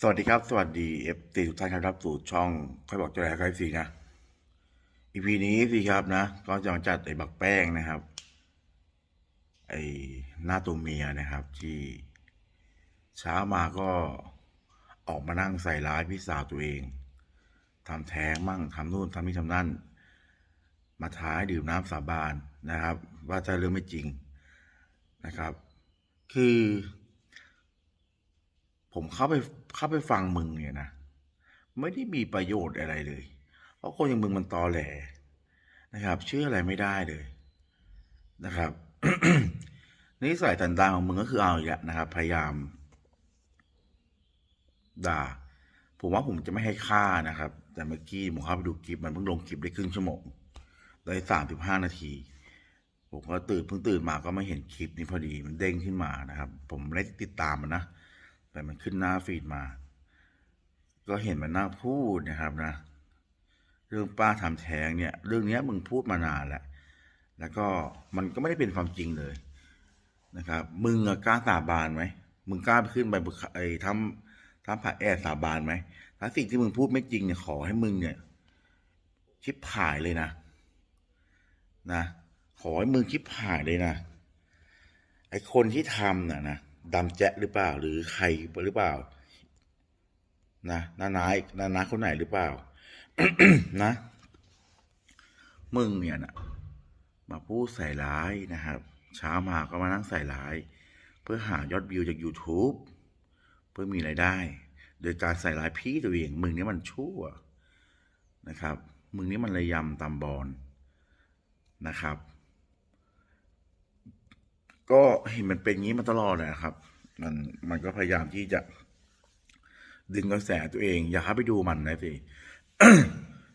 สวัสดีครับ สวัสดีเอฟซีทุกท่านครับสู่ช่องค่อยบอกจะแหลกค่อยสีนะอีพีนี้สิครับนะ ก็จะมาจัดไอ้บักแป้งนะครับ ไอ้หน้าตัวเมียนะครับ ที่เช้ามาก็ออกมานั่งใส่ร้ายพี่สาวตัวเองทำแท้งมั่งทำนู่นทำนี่ทำนั่น มาท้ายดื่มน้ำสาบานนะครับ ว่าจะเรื่องไม่จริงนะครับ คือ ผมเข้าไปเข้าไปฟังมึงเนี่ยนะไม่ได้มีประโยชน์อะไรเลย เพราะคนอย่างมึงมันตอแหลนะครับเชื่ออะไรไม่ได้เลยนะครับนิสัยตันดานของมึงก็คือเอาอีกแล้วนะครับ พยายาม ด่า ผมว่าผมจะไม่ให้ค่านะครับ แต่เมื่อกี้ผมเข้าไปดูคลิปมันเพิ่งลงคลิปได้ครึ่งชั่วโมงได้สามสิบห้านาที ผมก็ตื่นเพิ่งตื่นมาก็ไม่เห็นคลิปนี้พอดีมันเด้งขึ้นมานะครับ ผมไม่ได้ติดตามมันนะ แต่มันขึ้นหน้าฟีดมา ก็เห็นมันน่าพูดนะครับนะ เรื่องป้าทำแท้งเนี่ย เรื่องเนี้ยมึงพูดมานานแล้ว แล้วก็มันก็ไม่ได้เป็นความจริงเลยนะครับ มึงกล้าสาบานไหม มึงกล้าไปขึ้นไปบนไอ้ทำทำผ่าแอร์สาบานไหม ถ้าสิ่งที่มึงพูดไม่จริงเนี่ยขอให้มึงเนี่ย ชิบหายเลยนะ นะ ขอให้มึงชิบหายเลยนะ ไอ้คนที่ทำน่ะนะ ดำแจ๊ะหรือเปล่า หรือใครหรือเปล่า นะนานาอีกนานาคนไหนหรือเปล่า นะ มึงเนี่ยนะมาพูดใส่ร้ายนะครับเช้ามาก็มานั่งใส่ร้าย เพื่อหายอดวิวจาก YouTube เพื่อมีรายได้ โดยการใส่ร้ายพี่ตัวเอง มึงนี่มันชั่วนะครับ มึงนี่มันระยำตำบอลนะครับ ก็เห็นมันเป็นงี้มาตลอดเลยนะครับ มันมันก็พยายามที่จะ ดึงกระแสตัวเอง อย่าเข้าไปดูมันนะสิ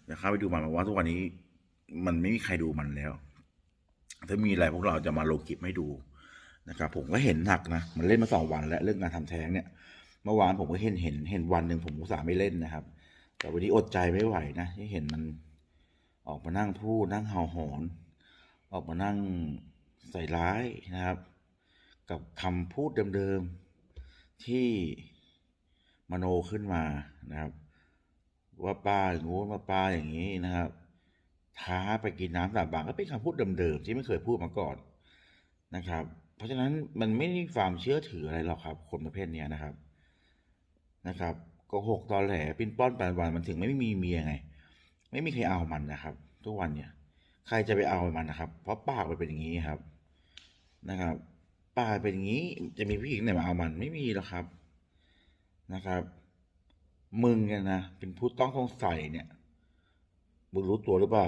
อย่าเข้าไปดูมันเพราะว่าทุกวันนี้ มันไม่มีใครดูมันแล้ว ถ้ามีอะไรพวกเราจะมาลงคลิปให้ดูนะครับผมก็เห็นหนักนะมันเล่นมาสองวันแล้วเรื่องการทำแท้งเนี่ย เมื่อวานผมก็เห็นเห็นเห็นวันหนึ่งผมอุตส่าห์ไม่เล่นนะครับ แต่วันนี้อดใจไม่ไหวนะที่เห็นมันออกมานั่งพูดนั่งเห่าหอน ออกมานั่ง ใส่ร้ายนะครับ กับคำพูดเดิมๆที่มโนขึ้นมานะครับ ว่าป้าอย่างงู้นว่าป้าอย่างนี้นะครับ ท้าไปกินน้ำสาบานก็เป็นคำพูดเดิมๆที่ไม่เคยพูดมาก่อนนะครับ เพราะฉะนั้นมันไม่ได้ความเชื่อถืออะไรหรอกครับ คนประเภทนี้นะครับนะครับโก็หกตอแหลปิ้นป้อนแปดวันมันถึงไม่มีเมียไง ไม่มีใครเอามันนะครับ ทุกวันเนี่ย ใครจะไปเอามันนะครับ เพราะปากมันเป็นอย่างนี้ครับนะครับ ปากเป็นอย่างนี้จะมีผู้หญิงไหนมาเอามันไม่มีหรอกครับนะครับ มึงเนี่ยนะเป็นผู้ต้องสงสัยเนี่ยมึงรู้ตัวหรือเปล่า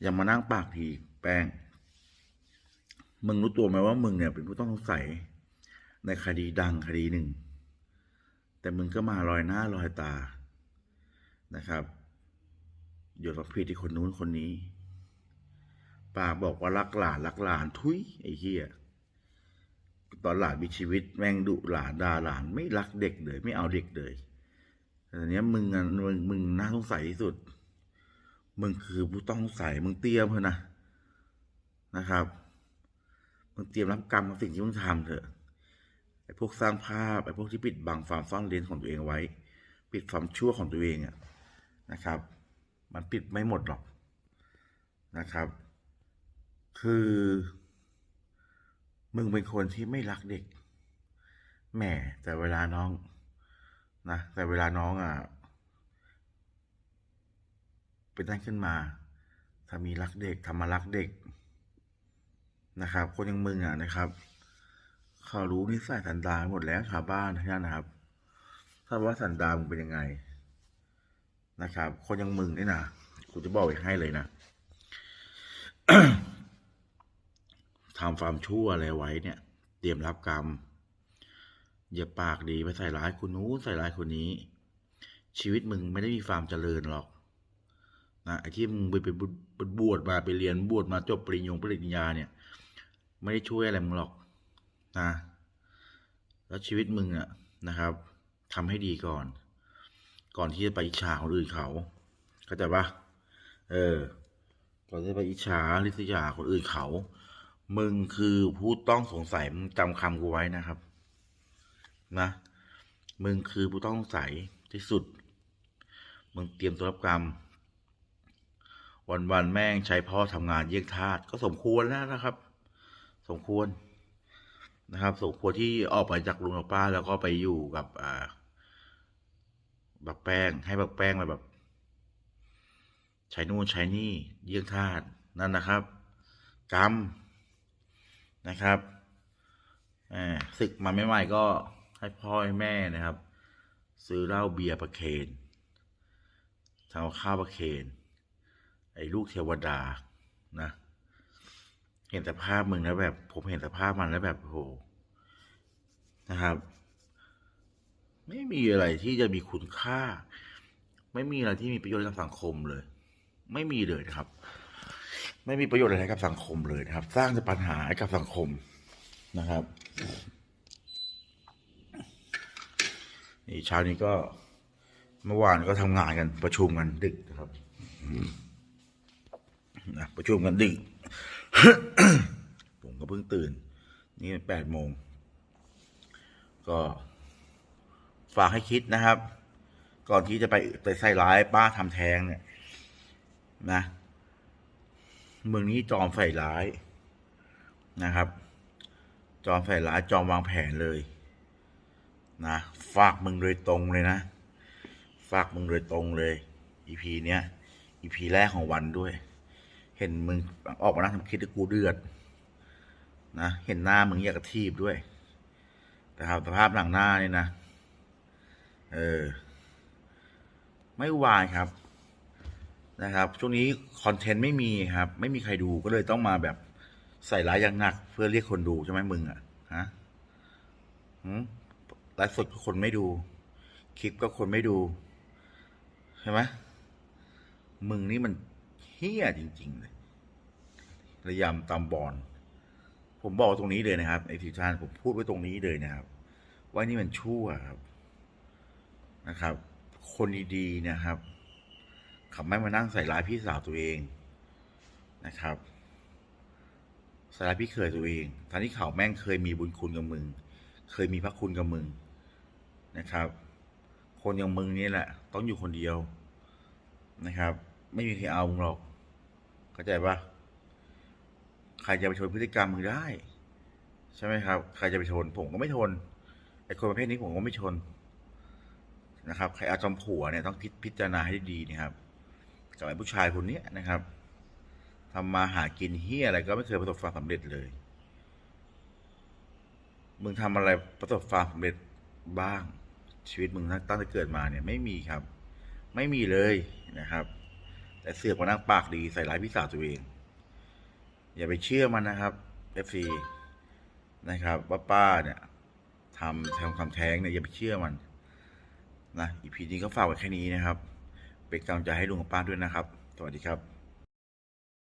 อย่ามานั่งปากผีแป้ง มึงรู้ตัวไหมว่ามึงเนี่ย เป็นผู้ต้องสงสัย ในคดีดังคดีหนึ่ง แต่มึงก็มาลอยหน้าลอยตานะครับ โยนความผิดที่คนนู้นคนนี้ ปากบอกว่ารักหลานรักหลานทุยไอ้เหี้ยตอนหลานมีชีวิตแม่งดุหลานด่าหลานไม่รักเด็กเลย ไม่เอาเด็กเลยแต่ตอนเนี้ยมึงอะมึงมึงน่าสงสัยที่สุด มึงคือผู้ต้องสงสัยมึงเตรียมเถอะนะนะครับ มึงเตรียมรับกรรมกับสิ่งที่มึงทำเถอะไอ้พวกสร้างภาพไอ้พวกที่ปิดบังความซ่อนเร้นของตัวเองไว้ ปิดความชั่วของตัวเองอะนะครับ มันปิดไม่หมดหรอกนะครับ คือ มึงเป็นคนที่ไม่รักเด็ก แหมแต่เวลาน้อง นะ แต่เวลาน้องอะเป็นนั่นขึ้นมา ถ้ามีรักเด็กทำมารักเด็กนะครับ คนอย่างมึงอะนะครับเขารู้นิสัยสันดานหมดแล้วชาวบ้านทั้งนั้นนะครับ ถ้าว่าสันดานมึงเป็นยังไง นะครับ คนย่างมึงนี่นะกูจะบอกไว้ให้เลยนะทำความชั่วอะไรไว้เนี่ย เตรียมรับกรรม อย่าปากดีไปใส่ร้ายคนนู้นใส่ร้ายคนนี้ ชีวิตมึงไม่ได้มีความเจริญหรอกนะไอ้ที่มึงไปไปบวชบวชมาไปเรียนบวชมาจบปริญญงปริญญาเนี่ย ไม่ได้ช่วยอะไรมึงหรอกนะแล้วชีวิตมึงอะนะครับทำให้ดีก่อน ก่อนที่จะไปอิจฉาคนอื่นเขาเข้าใจปะเออ ก่อนที่จะไปอิจฉาริษยาคนอื่นเขา มึงคือผู้ต้องสงสัยมึงจำคำกูไว้นะครับ นะ มึงคือผู้ต้องสงสัยที่สุด มึงเตรียมตัวรับกรรม วันวันๆแม่งใช้พ่อทำงานเยี่ยงทาสก็สมควรแล้วนะครับ สมควรนะครับ สมควรที่ออกไปจากลุงกับป้าแล้วก็ไปอยู่กับ อ่า บักแป้ง ให้บักแป้งมาแบบใช้นู่นใช้นี่ เยี่ยงทาสนั่นนะครับ กรรมนะครับอ่าศึกมาใหม่ๆก็ให้พ่อให้แม่นะครับ ซื้อเหล้าเบียร์ประเคนทำข้าวประเคนไอ้ลูกเทวดานะ เห็นสภาพมึงแล้วแบบ ผมเห็นสภาพมันแล้วแบบโอ้โหนะครับ ไม่มีอะไรที่จะมีคุณค่า ไม่มีอะไรที่มีประโยชน์กับสังคมเลย ไม่มีเลยนะครับ ไม่มีประโยชน์อะไรกับสังคมเลยนะครับ สร้างแต่ปัญหาให้กับสังคมนะครับนี่เช้านี้ก็เมื่อวานก็ทำงานกันประชุมกันดึกนะครับนะประชุมกันดึก ผมก็เพิ่งตื่น นี่แปดโมง ก็ ฝากให้คิดนะครับ ก่อนที่จะไปไปใส่ร้ายป้าทำแท้งเนี่ย นะเมืองนี้จอมใส่ร้ายนะครับ จอมใส่ร้ายจอมวางแผนเลยนะฝากมึงโดยตรงเลยนะ ฝากมึงโดยตรงเลยอีพีเนี้ยอีพีแรกของวันด้วย เห็นมึงออกมานั่งทำคลิปให้กูเดือดนะเห็นหน้ามึงอยากกระทีบด้วย แต่ครับสภาพหลังหน้านี่นะ เออ ไม่วายครับ นะครับ ช่วงนี้คอนเทนต์ไม่มีครับ ไม่มีใครดูก็เลยต้องมาแบบใส่ร้ายอย่างหนัก เพื่อเรียกคนดูใช่ไหมมึงอะฮะหืมไลฟ์สดก็คนไม่ดู คลิปก็คนไม่ดู ใช่ไหมมึงนี่มันเฮี้ยจริง ๆ เลย ระยำตามบอลผมบอกตรงนี้เลยนะครับไอทีชานผมพูดไว้ตรงนี้เลยนะครับ ว่านี่มันชั่วครับ นะครับ คนดีๆนะครับเขาไม่มานั่งใส่ร้ายพี่สาวตัวเองนะครับใส่ร้ายพี่เคยตัวเองทั้งที่เขาแม่งเคยมีบุญคุณกับมึง เคยมีพระคุณกับมึงนะครับ คนอย่างมึงนี่แหละ ต้องอยู่คนเดียวนะครับ ไม่มีใครเอามึงหรอก เข้าใจปะใครจะไปทนพฤติกรรมมึงได้ ใช่ไหมครับ ใครจะไปทนผมก็ไม่ทนไอ้คนประเภทนี้ผมก็ไม่ทน นะครับใครเอาจอมผัวเนี่ยต้องพิพจารณาให้ดีนะครับกับไอ้ผู้ชายคนนี้นะครับทำมาหากินเฮียอะไรก็ไม่เคยประสบความสำเร็จเลย มึงทำอะไรประสบความสำเร็จบ้าง ชีวิตมึงตั้งแต่เกิดมาเนี่ยไม่มีครับ ไม่มีเลยนะครับ แต่เสือกมานั่งปากดีใส่ร้ายพี่สาวตัวเอง อย่าไปเชื่อมันนะครับ FC นะครับว่าป้าเนี่ยทำทำคำแท้งเนี่ยอย่าไปเชื่อมัน นะอีพีนี้ก็ฝากไว้แค่นี้นะครับ เป็นกำลังใจให้ลุงกับป้าด้วยนะครับ สวัสดีครับ